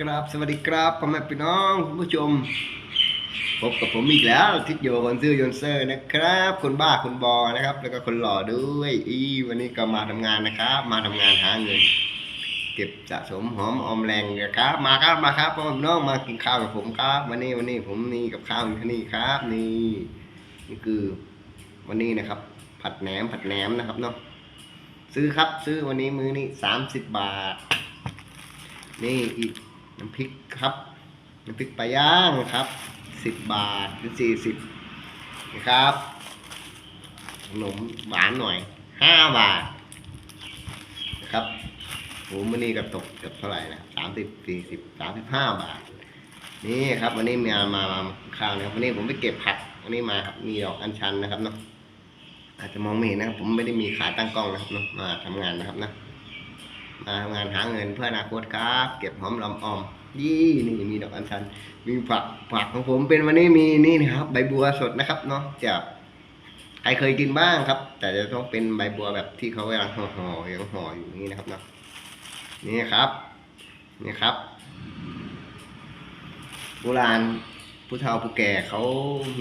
ครับสวัสดีครับพ่อแม่พี่น้องคุณผู้ชม พบกับผมอีกแล้วทิศโยคนซื่อยนเซอร์นะครับ คนบ้าคนบอนะครับ แล้วก็คนหล่อด้วย อีวันนี้ก็มาทำงานนะครับ มาทำงานหาเงิน เก็บสะสมหอมอมแรงนะครับ มาครับมาครับพ่อแม่พี่น้องมากินข้าวกับผมครับ วันนี้วันนี้ผมนี่กับข้าวที่นี่ครับนี่นี่คือ วันนี้นะครับ ผัดแหนมผัดแหนมนะครับเนาะซื้อครับซื้อวันนี้มื้อนี้สามสิบบาท นี่อีก น้ำพริกครับน้ำพริกปลาย่างครับสิบบาทหรือสี่สิบนะครับขนมหวานหน่อยห้าบาทนะครับโหมันนี่ก็ตกกือบเท่าไหร่นะสามสิบสี่สิบสามสิบห้าบาท นี่ครับวันนี้มามามาข้าวนะครับวันนี้ผมไปเก็บผักวันนี้มาครับมีดอกอัญชันนะครับเนาะอาจจะมองไม่เห็นนะครับ ผมไม่ได้มีขาตั้งกล้องนะครับเนาะมาทำงานนะครับนะ มาทำงานหาเงินเพื่ออนาคตครับ เก็บหอมรอมออมยี่นี่มีดอกอัญชัน มีผักผักของผมเป็นวันนี้มีนี่นะครับ ใบบัวสดนะครับเนาะจะใครเคยกินบ้างครับ แต่จะต้องเป็นใบบัวแบบที่เขากำลังห่อห่อยังห่ออยู่นี่นะครับเนาะนี่ครับ นี่ครับโบราณผู้เฒ่าผู้แก่เขา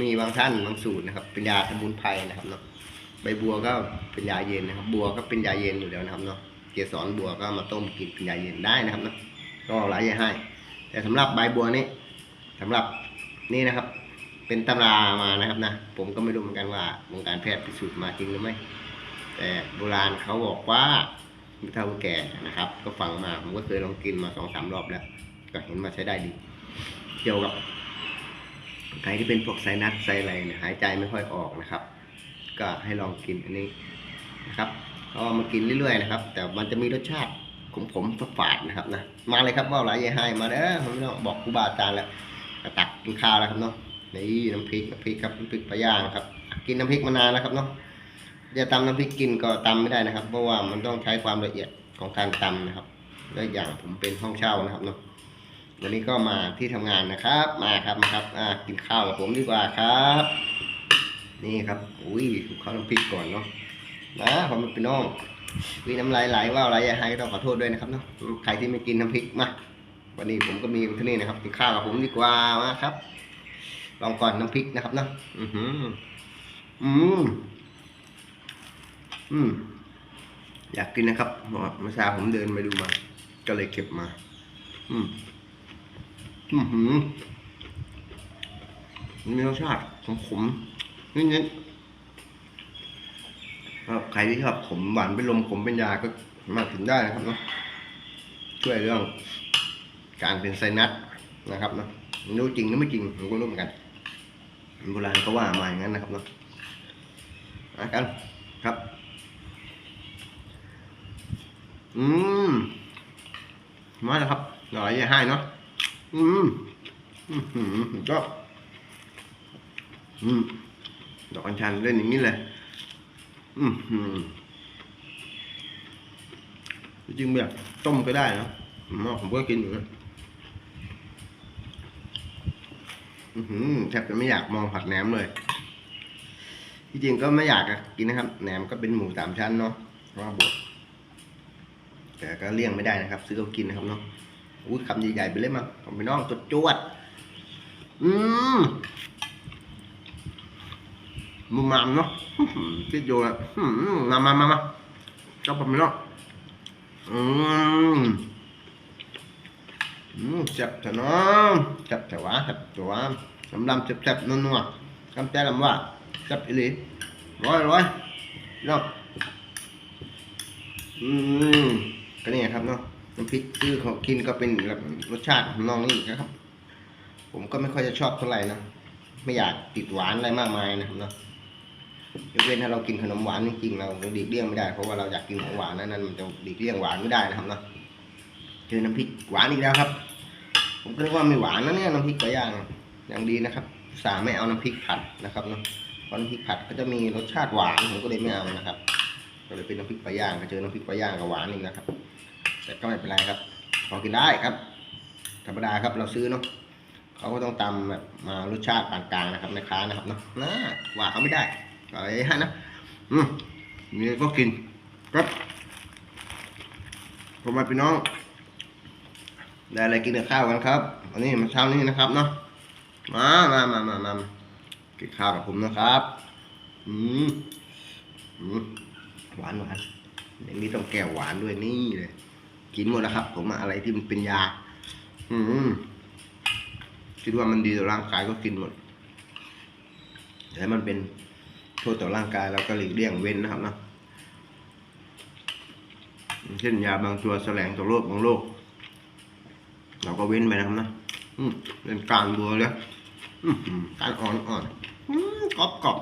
มีบางท่านบางสูตรนะครับ เป็นยาสมุนไพรนะครับเนาะใบบัวก็เป็นยาเย็นนะครับ บัวก็เป็นยาเย็นอยู่แล้วนะครับเนาะ เกสรบัวก็มาต้มกินเป็นยาเย็นได้นะครับนะก็หลายอย่างให้ แต่สำหรับใบบัวนี่สำหรับนี่นะครับ เป็นตำรามานะครับนะ ผมก็ไม่รู้เหมือนกันว่าวงการแพทย์พิสูจน์มาจริงหรือไม่ แต่โบราณเขาบอกว่าเฒ่าแก่นะครับ ก็ฟังมาผมก็เคยลองกินมาสองสามรอบแล้ว ก็เห็นมาใช้ได้ดี เกี่ยวกับใครที่เป็นพวกไซนัสไซอะไร่หายใจไม่ค่อยออกนะครับ ก็ให้ลองกินอันนี้นะครับ เอามากินเรื่อยๆนะครับ แต่มันจะมีรสชาติของผมฝาดนะครับนะมาเลยครับว่าหลายยายให้มาเด้อผมต้องบอกครูบาอาจารย์แล้วตักกินข้าวแล้วครับเนาะนี่น้ำพริกน้ำพริกครับน้ำพริกปลาย่างครับ กินน้ำพริกมานานแล้วครับเนาะจะตำน้ำพริกกินก็ตำไม่ได้นะครับ เพราะว่ามันต้องใช้ความละเอียดของการตำนะครับและอย่างผมเป็นห้องเช่านะครับเนาะวันนี้ก็มาที่ทำงานนะครับ มาครับมาครับอ่ากินข้าวกับผมดีกว่าครับ นี่ครับอุ้ยข้าวน้ำพริกก่อนเนาะ นะผมเป็นน้องมีน้ำลายไหลว่าอะไรอย่าให้ก็ต้องขอโทษด้วยนะครับเนาะใครที่ไม่กินน้ำพริกมาวันนี้ผมก็มีที่นี่นะครับกินข้าวกับผมดีกว่ามาครับ ลองก่อนน้ำพริกนะครับเนาะอือหืออืมอืมอยากกินนะครับเมื่อเช้าผมเดินไปดูมา ก็เลยเก็บมา อืมอือหือมันมีรสชาติของขมนิดๆ ครับใครที่ชอบขมหวานเป็นลมขมเป็นยาก็มาถึงได้นะครับเนาะช่วยเรื่องการเป็นไซนัสนะครับเนาะรู้จริงหรือไม่จริงผมก็รู้เหมือนกันโบราณเขาว่ามาอย่างนั้นนะครับเนาะมากันครับ อืมมาแล้วครับหน่อยอย่าให้เนาะอืมอืมอืมก็อืมดอกอัญชันเล่นอย่างนี้เลย อืมจริงแบบต้มก็ได้นะผมว่าผมก็กินอยู่นะแทบจะไม่อยากมองผัดแหนมเลย ที่จริงก็ไม่อยากกินนะครับ แหนมก็เป็นหมูสามชั้นเนาะว่าบวกแต่ก็เลี่ยงไม่ได้นะครับ ซื้อเขากินนะครับเนาะอุ้ยคำใหญ่ๆไปเลยมั้งผมไปน้องจดจวด อืม มุมมามเนาะคิดอยู่อะมามามามาเจ้าผมเนาะอืมอืมเจ็บเถอะเนาะเจ็บแต่ว่าเจ็บแต่ว่าลำลำเจ็บจ็บนัวนัวๆคำใจลำว่าเจ็บอีหลีร้อยร้อยเนาะอืมก็นี่ครับเนาะน้ำพริกซื้อเขากินก็เป็นแบบรสชาติของน้องนี่นะครับ ผมก็ไม่ค่อยจะชอบเท่าไหร่นะไม่อยากติดหวานอะไรมากมายนะครับเนาะ ยกเว้นถ้าเรากินขนมหวานจริงๆเราหลีกเลี่ยงไม่ได้เพราะว่าเราอยากกินของหวานนั้นนั้นมันจะหลีกเลี่ยงหวานไม่ได้นะครับเนาะเจอน้ำพริกหวานอีกแล้วครับ ผมก็นึกว่าไม่หวานนะเนี่ยน้ำพริกปลาย่างอย่างดีนะครับ สาไม่เอาน้ำพริกผัดนะครับเนาะเพราะน้ำพริกผัดก็จะมีรสชาติหวานผมก็เลยไม่เอานะครับก็เลยเป็นน้ำพริกปลาย่างก็เจอน้ำพริกปลาย่างกับหวานอีกนะครับ แต่ก็ไม่เป็นไรครับพอกินได้ครับ ธรรมดาครับเราซื้อเนาะเขาก็ต้องตำแบบมารสชาติปานกลางนะครับแม่ค้านะครับเนาะนะว่าเขาไม่ได้ อะไรฮะนะอืมมีก็กินครับผมมาพี่น้อง ได้อะไรกินกับข้าวกันครับวันนี้มาเช้านี้นะครับเนาะมามามามามากินข้าวกับผมนะครับ อืมอืมหวานหวานอย่างนี้ต้องแก้วหวานด้วยนี่เลย กินหมดแล้วครับ ผมอะอะไรที่มันเป็นยา อืมคิดว่ามันดีต่อร่างกายก็กินหมดแต่มันเป็น โทษต่อร่างกายเราก็หลีกเลี่ยงเว้นนะครับเนาะเช่นยาบางตัวแสลงต่อโรคบางโรคเราก็เว้นไปนะครับนะเป็นกลางบัวเลยการอ่อนอ่อนกรอบกรอบ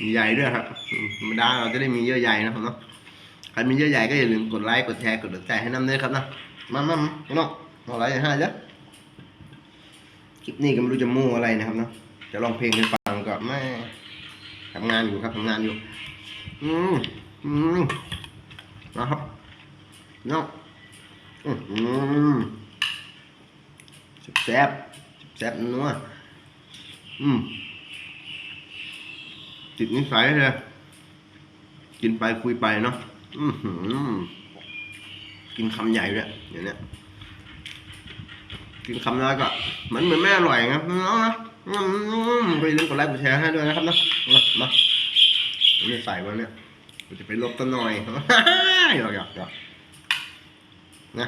มีใหญ่ด้วยครับมธรรมดาเราจะได้มีเยื่อใยนะครับเนาะใครมีเยื่อใยก็อย่าลืมกดไลค์กดแชร์กดติดใจให้น้ำด้วยครับนะมามามาพี่น้องเอาอะไรอย่าให้เยอะ คลิปนี้ก็ไม่รู้จะมู่อะไรนะครับเนาะจะลองเพลงให้ฟังก็ไม่ทำงานอยู่ครับทำงานอยู่ อืมอืมนะครับเนาะอืมแซ่บแซ่บนัวอืมติดนิสัยเลยกินไปคุยไปเนาะอือหือกินคำใหญ่ด้วยอย่างเนี้ย กินคำน้อยก็เหมือนเหมือนไม่อร่อยครับน้องนะอืมไปลืมกดไลค์กดแชร์ให้ด้วยนะครับนะมามาไม่ใส่มาเนี่ยกูจะไปลบตัวหน่อยหยอกหยอกหยอกนะ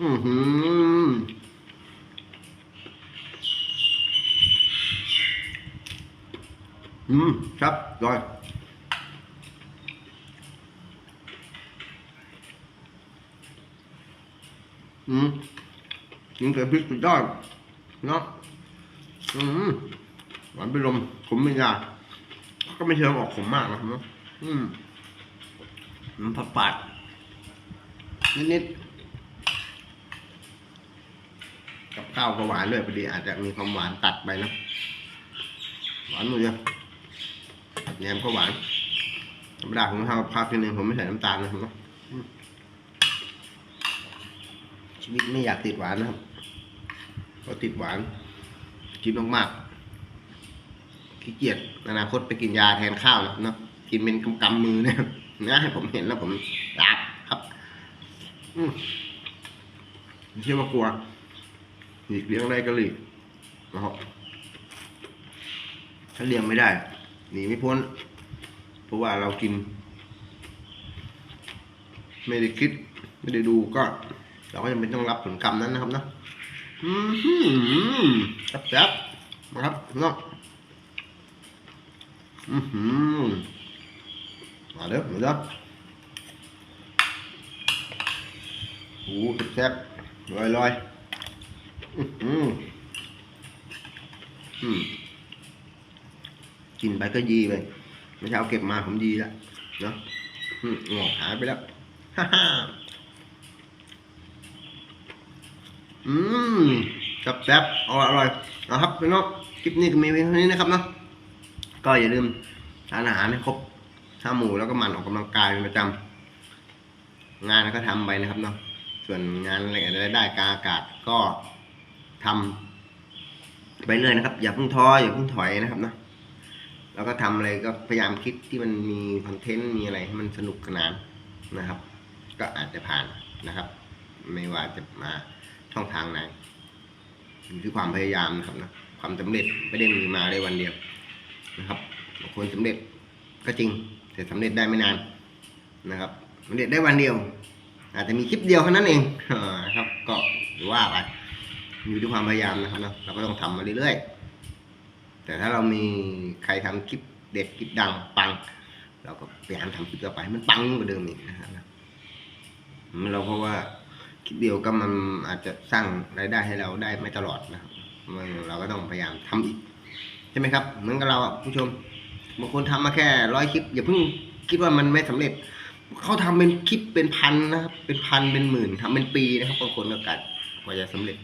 อือหืออืมครับ rồi อืม กินแต่พริกสุดยอดเนาะอืมหวานเป็นลมขมไม่ยาก็ไม่เชิงออกขมมากนะครับเนาะอืมมันผัดปาดๆนิดๆกับข้าวก็หวานด้วยพอดีอาจจะมีความหวานตัดไปนะหวานหมดเลยแหนมก็หวานธรรมดาผมทำกับข้าวทีนึงผมไม่ใส่น้ำตาลนะครับเนาะ ชีวิตไม่อยากติดหวานนะครับเพราะติดหวานกินมากๆขี้เกียจอนาคตไปกินยาแทนข้าวนะเนาะกินเป็นกำๆมือเนี่ยนะให้ผมเห็นแล้วผมอยากครับอืมไม่ใช่ว่ากลัวหลีกเลี่ยงได้ก็หลีกนะครับถ้าเลี่ยงไม่ได้หนีไม่พ้น เพราะว่าเรากิน ไม่ได้คิด ไม่ได้ดูก็ เราก็ยังเป็นต้องรับผลกรรมนั้นนะครับเนาะอืมหืมจับจับมาครับเนาะอืมหืมมาเด้อมาเด้อโอ้แซ่บลอยลอยๆอือหืออืมกินไปก็ยีไปเมื่อเช้าเก็บมาผมยีแล้วเนาะอืมงอกหายไปแล้วฮ่าฮ่า อืมจับแซ่บอร่อยนะครับพี่น้องคลิปนี้ก็มีเพียงเท่านี้นะครับเนาะก็อย่าลืมทานอาหารให้ครบห้าหมู่แล้วก็หมั่นออกกำลังกายเป็นประจำงานก็ทำไปนะครับเนาะส่วนงานอะไรอะไรได้การอากาศก็ทำไปเรื่อยนะครับ อย่าเพิ่งท้ออย่าเพิ่งถอยนะครับเนาะแล้วก็ทำอะไรก็พยายามคิดที่มันมีคอนเทนต์มีอะไรให้มันสนุกสนานนะครับ ก็อาจจะผ่านนะครับ ไม่ว่าจะมา ช่องทางไหนอยู่ที่ความพยายามนะครับนะความสำเร็จไม่ได้มีมาได้วันเดียวนะครับบางคนสำเร็จก็จริง แต่สำเร็จได้ไม่นานนะครับสำเร็จได้วันเดียว อาจจะมีคลิปเดียวแค่นั้นเองนะครับก็หรือว่าไปอยู่ที่ความพยายามนะครับนะเราก็ต้องทำมาเรื่อยๆ แต่ถ้าเรามีใครทำคลิปเด็ดคลิปดังปัง เราก็พยายามทำคลิปต่อไปมันปังกว่าเดิมอีกนะครับเราเพราะว่า คลิปเดียวก็มันอาจจะสร้างรายได้ให้เราได้ไม่ตลอดนะครับเราก็ต้องพยายามทำอีกใช่ไหมครับ เหมือนกับเราอะผู้ชมบางคนทำมาแค่ร้อยคลิป อย่าเพิ่งคิดว่ามันไม่สำเร็จ เขาทำเป็นคลิปเป็นพันนะครับเป็นพันเป็นหมื่นทำเป็นปีนะครับบางคนก็กัดกว่าจะสำเร็จ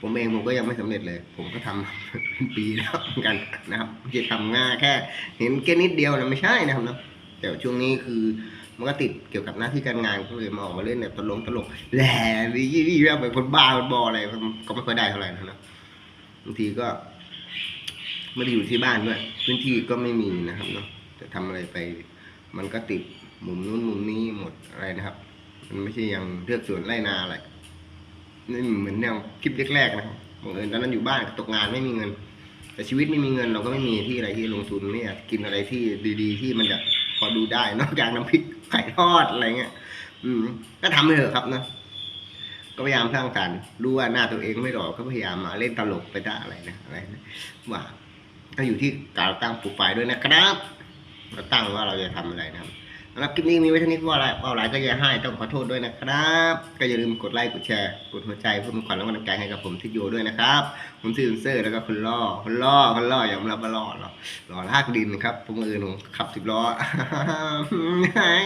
ผมเองผมก็ยังไม่สำเร็จเลย ผมก็ทำเป็นปีแล้วเหมือนกันนะครับไม่ใช่ทำง่ายแค่ เห็นแค่นิดเดียวนะไม่ใช่นะครับเนาะแต่ช่วงนี้คือ มันก็ติดเกี่ยวกับหน้าที่การงานก็เลยมาออกมาเล่นแบบตลกตลกแหล่ยี่ยี่แบบเป็นคนบ้าคนบออะไรก็ไม่ค่อยได้เท่าไหร่นะบางทีก็ไม่ได้อยู่ที่บ้านด้วยพื้นที่ก็ไม่มีนะครับเนาะจะทำอะไรไป มันก็ติดมุมนู้นมุมนี้หมดอะไรนะครับ มันไม่ใช่อย่างเลือกสวนไร่นาอะไรนี่เหมือนแนวคลิปแรกๆนะครับบังเอิญตอนนั้นอยู่บ้านตกงานไม่มีเงิน แต่ชีวิตไม่มีเงินเราก็ไม่มีที่อะไรที่ลงทุนไม่อยากกินอะไรที่ดีๆ ที่มันจะพอดูได้นอกจากน้ำพริก ไข่ทอดอะไรเงี้ย อืม ก็ทำไปเถอะครับนะ ก็พยายามสร้างสรรค์รู้ว่าหน้าตัวเองไม่หล่อก็พยายามมาเล่นตลกไปได้อะไรนะอะไรนะว่าก็อยู่ที่การตั้งปลูกไฟด้วยนะครับเราตั้งว่าเราจะทำอะไรนะครับ สำหรับคลิปนี้มีไว้เท่านี้ก็ว่าอะไรว่าอะไรก็อย่าให้ต้องขอโทษด้วยนะครับ ก็อย่าลืมกดไลค์กดแชร์กดหัวใจเพื่อเป็นขวัญและกำลังใจให้กับผมที่โยด้วยนะครับ ผมชื่อเซอร์แล้วก็คนล่อคนล่อคนล่ออย่างรับมาล่อหรอหล่อลากดินครับผมเออหนูขับสิบล้อ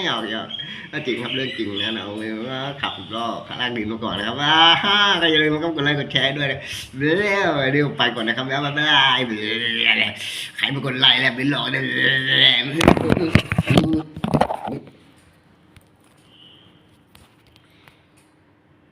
หยอกหยอกก็จริงครับเรื่องจริงนะเราเออว่าขับสิบล้อขับลากดินมาก่อนนะครับว้าก็อย่าลืมกดไลค์กดแชร์ด้วยนะเดี๋ยวเดี๋ยวไปก่อนนะครับแล้วบ๊ายบายใครเป็นคนไลค์แล้วเป็นหลอกเนี่ย